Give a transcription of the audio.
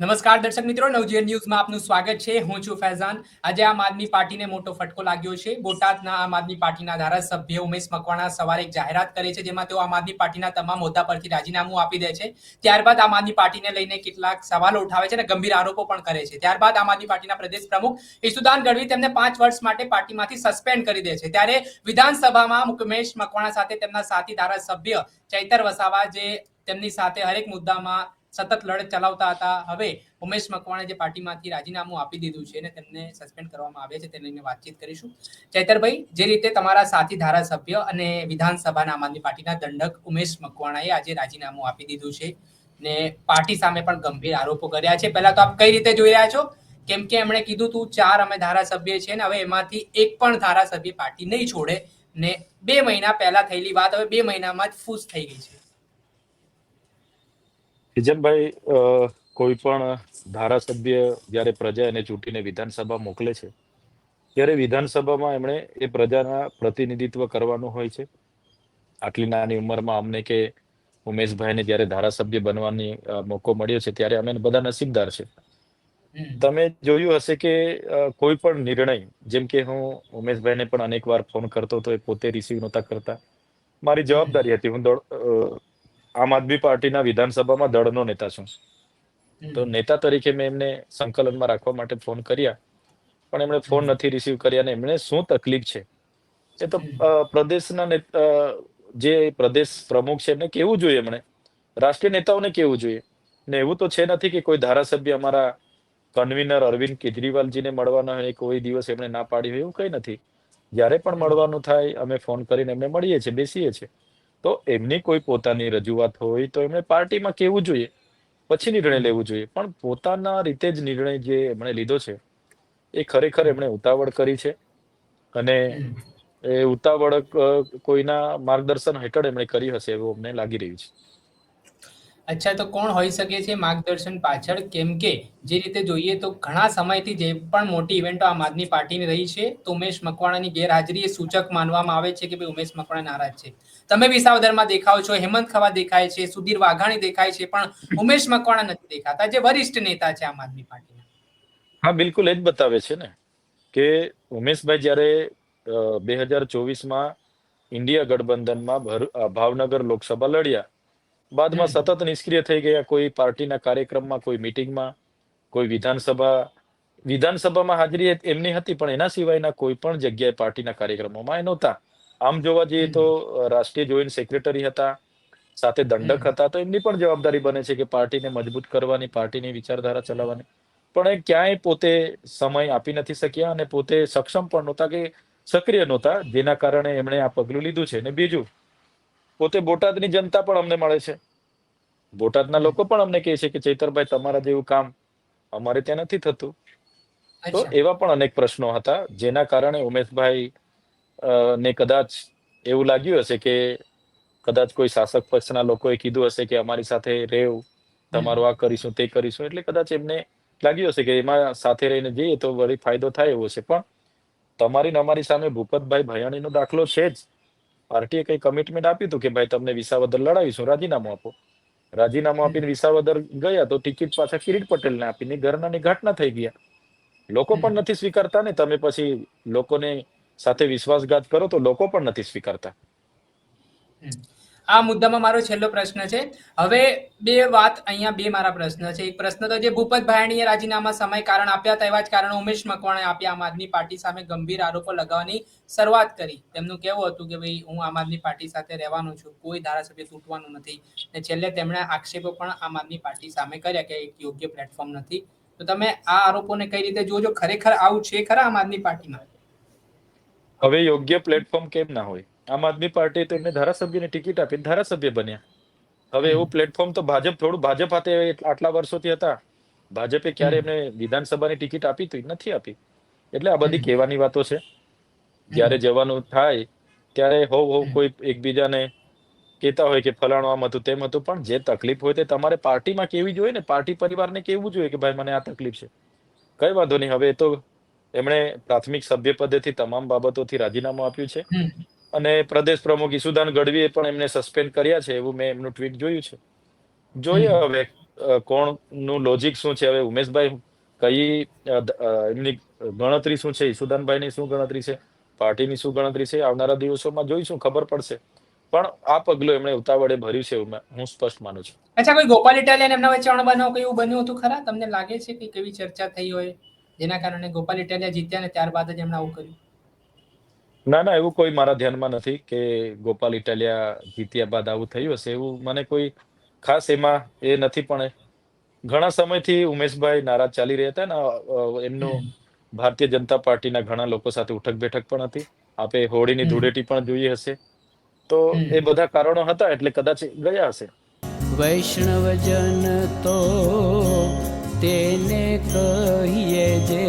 નમસ્કાર દર્શક મિત્રો, નવજીવન ન્યૂઝમાં આપનું સ્વાગત છે. હું છું ફૈઝાન. આજે આમ આદમી પાર્ટીને મોટો ફટકો લાગ્યો છે. બોટાદના આમ આદમી પાર્ટીના ધારાસભ્ય ઉમેશ મકવાણા સવારે એક જાહેરાત કરે છે, જેમાં તેઓ આમ આદમી પાર્ટીના તમામ હોદ્દા પરથી રાજીનામું આપી દે છે. ત્યારબાદ આમ આદમી પાર્ટીને લઈને કેટલાક સવાલો ઉઠાવે છે અને ગંભીર આરોપો પણ કરે છે. ત્યારબાદ આમ આદમી પાર્ટીના પ્રદેશ પ્રમુખ ઈસુદાન ગઢવી તેમને પાંચ વર્ષ માટે પાર્ટીમાંથી સસ્પેન્ડ કરી દે છે. ત્યારે વિધાનસભામાં ઉમેશ મકવાણા સાથે તેમના સાથી ધારાસભ્ય ચૈતર વસાવા જે તેમની સાથે હરેક મુદ્દામાં સતત લડત ચલાવતા હતા. હવે ઉમેશ મકવાણે જે પાર્ટીમાંથી રાજીનામું આપી દીધું છે અને તેમને સસ્પેન્ડ કરવામાં આવ્યા છે તેને લઈને વાતચીત કરીશું. ચૈતરભાઈ, જે રીતે તમારા સાથી ધારાસભ્ય અને વિધાનસભાના આમ આદમી પાર્ટીના દંડક ઉમેશ મકવાણાએ આજે રાજીનામું આપી દીધું છે ને પાર્ટી સામે પણ ગંભીર આરોપો કર્યા છે. પહેલા તો આપ કઈ રીતે જોઈ રહ્યા છો? કેમ કે એમણે કીધું તું, ચાર અમે ધારાસભ્ય છે ને હવે એમાંથી એક પણ ધારાસભ્ય પાર્ટી નહીં છોડે. ને બે મહિના પહેલા થયેલી વાત, હવે બે મહિનામાં જ ફૂસ થઈ ગઈ છે. હિજનભાઈ અ, કોઈ પણ ધારાસભ્ય જ્યારે પ્રજા એને ચૂંટીને વિધાનસભા મોકલે છે ત્યારે વિધાનસભામાં એમણે એ પ્રજાના પ્રતિનિધિત્વ કરવાનું હોય છે. આટલી નાની ઉંમરમાં અમને કે ઉમેશભાઈને જ્યારે ધારાસભ્ય બનવાની મોકો મળ્યો છે ત્યારે અમે બધા નસીબદાર છે. તમે જોયું હશે કે કોઈ પણ નિર્ણય જેમ કે હું ઉમેશભાઈને પણ અનેક વાર ફોન કરતો હતો એ પોતે રિસીવ નહોતા કરતા. મારી જવાબદારી હતી હું આમ આદમી પાર્ટીના વિધાનસભામાં દળનો નેતા છું. તો નેતા તરીકે મેં એમને સંકલનમાં રાખવા માટે ફોન કર્યા પણ એમણે ફોન નથી રિસીવ કર્યા ને એમણે શું તકલીફ છે? એ તો પ્રદેશના જે પ્રદેશ પ્રમુખ છે એમને કેવું જોઈએ એમણે? રાષ્ટ્રીય નેતાઓને કેવું જોઈએ? ને એવું તો છે નથી કે કોઈ ધારાસભ્ય અમારા કન્વીનર અરવિંદ કેજરીવાલજીને મળવાના હોય કોઈ દિવસ એમણે ના પાડી હોય એવું કંઈ નથી. જ્યારે પણ મળવાનું થાય અમે ફોન કરીને એમને મળીએ છીએ બેસીએ છીએ. તો એમની કોઈ પોતાની રજૂઆત હોય તો એમણે પાર્ટીમાં કેવું જોઈએ? પછી નિર્ણય લેવું જોઈએ. પણ પોતાના રીતે જ નિર્ણય જે એમણે લીધો છે, એ ખરેખર એમણે ઉતાવળ કરી છે. અને એ ઉતાવળ કોઈના માર્ગદર્શન હેઠળ એમણે કરી હશે એવું અમને લાગી રહ્યું છે. અચ્છા, તો કોણ હોઈ શકે છે માર્ગદર્શન પાછળ? કેમ કે જે રીતે જોઈએ તો ઘણા સમયથી જે પણ મોટી ઇવેન્ટો આમ આદમી પાર્ટીની રહી છે, તો ઉમેશ મકવાણાની ગેરહાજરી એ સૂચક માનવામાં આવે છે કે ભાઈ ઉમેશ મકવાણા નારાજ છે. તમે વિસાવદરમાં દેખાવ છો, હેમંત ખવા દેખાય છે, સુધીર વાઘાણી દેખાય છે, પણ ઉમેશ મકવાણા નથી દેખાતા, જે વરિષ્ઠ નેતા છે આમ આદમી પાર્ટીના. હા, બિલકુલ એ જ બતાવે છે ને કે ઉમેશભાઈ જ્યારે બે હજાર ચોવીસમાં ઇન્ડિયા ગઠબંધનમાં ભાવનગર લોકસભા લડ્યા બાદમાં સતત નિષ્ક્રિય થઈ ગયા કોઈ પાર્ટીના કાર્યક્રમમાં કોઈ મિટિંગમાં કોઈ વિધાનસભા. વિધાનસભામાં હાજરી એમની હતી પણ એના સિવાયના કોઈ પણ જગ્યાએ પાર્ટીના કાર્યક્રમોમાં એ નહોતા. આમ જોવા જઈએ તો રાષ્ટ્રીય જોઈન્ટ સેક્રેટરી હતા સાથે દંડક હતા તો એમની પણ જવાબદારી બને છે કે પાર્ટીને મજબૂત કરવાની પાર્ટીની વિચારધારા ચલાવવાની. પણ એ ક્યાંય પોતે સમય આપી નથી શક્યા અને પોતે સક્ષમ પણ નહોતા કે સક્રિય નહોતા જેના કારણે એમણે આ પગલું લીધું છે. અને બીજું પોતે બોટાદની જનતા પણ અમને મળે છે. બોટાદના લોકો પણ અમને કહે છે કે ચૈતરભાઈ તમારા જેવું કામ અમારે ત્યાં નથી થતું. તો એવા પણ અનેક પ્રશ્નો હતા જેના કારણે ઉમેશભાઈ ને કદાચ એવું લાગ્યું હશે કે કદાચ કોઈ શાસક પક્ષના લોકોએ કીધું હશે કે અમારી સાથે રેવ તમારું આ કરીશું તે કરીશું. એટલે કદાચ એમને લાગ્યું હશે કે એમાં સાથે રહીને જઈએ તો વળી ફાયદો થાય એવો છે. પણ તમારી ને અમારી સામે ભૂપતભાઈ ભયાણીનો દાખલો છે જ. પાર્ટીએ કઈ કમિટમેન્ટ આપ્યું હતું કે ભાઈ તમને વિસાવદર લડાવીશું રાજીનામું આપો? રાજીનામું આપીને વિસાવદર ગયા તો ટિકિટ પાછા કિરીટ પટેલને આપીને ઘરના ઘાટના થઈ ગયા. લોકો પણ નથી સ્વીકારતા ને તમે પછી લોકોને સાથે વિશ્વાસઘાત કરો તો લોકો પણ નથી સ્વીકારતા. આ મુદ્દામાં મારો છેલ્લો પ્રશ્ન છે. હવે બે વાત અહીંયા બે મારા પ્રશ્ન છે. એક પ્રશ્ન તો જે ભૂપત ભાયણીએ રાજીનામા સમય કારણ આપ્યા હતા એવા જ કારણે ઉમેશ મકવાણે આપ્યા આમ આદમી પાર્ટી સામે ગંભીર આરોપો લગાવવાની શરૂઆત કરી. તેમનું કહેવું હતું કે ભાઈ, હું આમ આદમી પાર્ટી સાથે રહેવાનો છું. કોઈ ધારાસભ્ય તૂટવાનું નથી. ને છેલ્લે તેમણે આક્ષેપો પણ આમ આદમી પાર્ટી સામે કર્યા કે એક યોગ્ય પ્લેટફોર્મ નથી. તો તમે આ આરોપોને કઈ રીતે જોજો? ખરેખર આવું છે ખરા આમ આદમી પાર્ટીમાં? હવે યોગ્ય પ્લેટફોર્મ કેમ ના હોય? આમ આદમી પાર્ટી તેમને ધારાસભ્યની ટિકિટ આપી ધારાસભ્ય બન્યા. હવે એવું પ્લેટફોર્મ તો ભાજપ થોડું, ભાજપ હાથે આટલા વર્ષોથી હતા. ભાજપે ક્યારે એમને વિધાનસભાની ટિકિટ આપી તો નથી આપી. એટલે આ બધી કહેવાની વાતો છે. જ્યારે જવાનું થાય, ત્યારે હોવ હોવ કોઈ એકબીજાને કહેતા હોય કે ફલાણું આમ હતું, તેમ હતું, પણ જે તકલીફ હોય તે તમારે પાર્ટીમાં કેવી જોઈએ ને? પાર્ટી પરિવારને કેવું જોઈએ કે ભાઈ, મને આ તકલીફ છે? કઈ વાંધો નહીં. હવે તો એમણે પ્રાથમિક સભ્ય પદેથી તમામ બાબતોથી રાજીનામું આપ્યું છે. અને પ્રદેશ પ્રમુખ ઈસુદાન ગઢવીએ પણ એમને સસ્પેન્ડ કર્યા છે એવું મેં એમનું ટ્વીટ જોયું છે. જોઈએ હવે કોણનું લોજિક શું છે? હવે ઉમેશભાઈ કઈ એમની ગણતરી શું છે? ઈસુદાનભાઈની શું ગણતરી છે? પાર્ટીની શું ગણતરી છે? આવનારા દિવસોમાં જોઈશું ખબર પડશે. પણ આ પગલું એમણે ઉતાવળે ભર્યું છે હું સ્પષ્ટ માનું છું. અચ્છા કોઈ ગોપાલ ઇટાલિયન એમના વચ્ચે અણબનાવ કોઈ એવું બન્યું હતું ખરા? તમને લાગે છે કે કેવી ચર્ચા થઈ હોય? જેના કારણે ગોપાલ ઇટાલિયા જીત્યા ને ત્યારબાદ જ એમણે આવું કર્યું? ના ના એવું કોઈ મારા ધ્યાનમાં નથી કે ગોપાલ ઇટાલિયા જીત્યા બાદ આવું થયું હશે. એવું મને કોઈ ખાસ એમાં એ નથી પણ ઘણા સમયથી ઉમેશભાઈ નારાજ ચાલી રહ્યા હતા ને એમનું ભારતીય જનતા પાર્ટીના ઘણા લોકો સાથે ઉઠક બેઠક પણ હતી. આપે હોળીની ધૂળેટી પણ જોઈ હશે. તો એ બધા કારણો હતા એટલે કદાચ ગયા હશે. વૈષ્ણવજન તો તેને કહીએ જે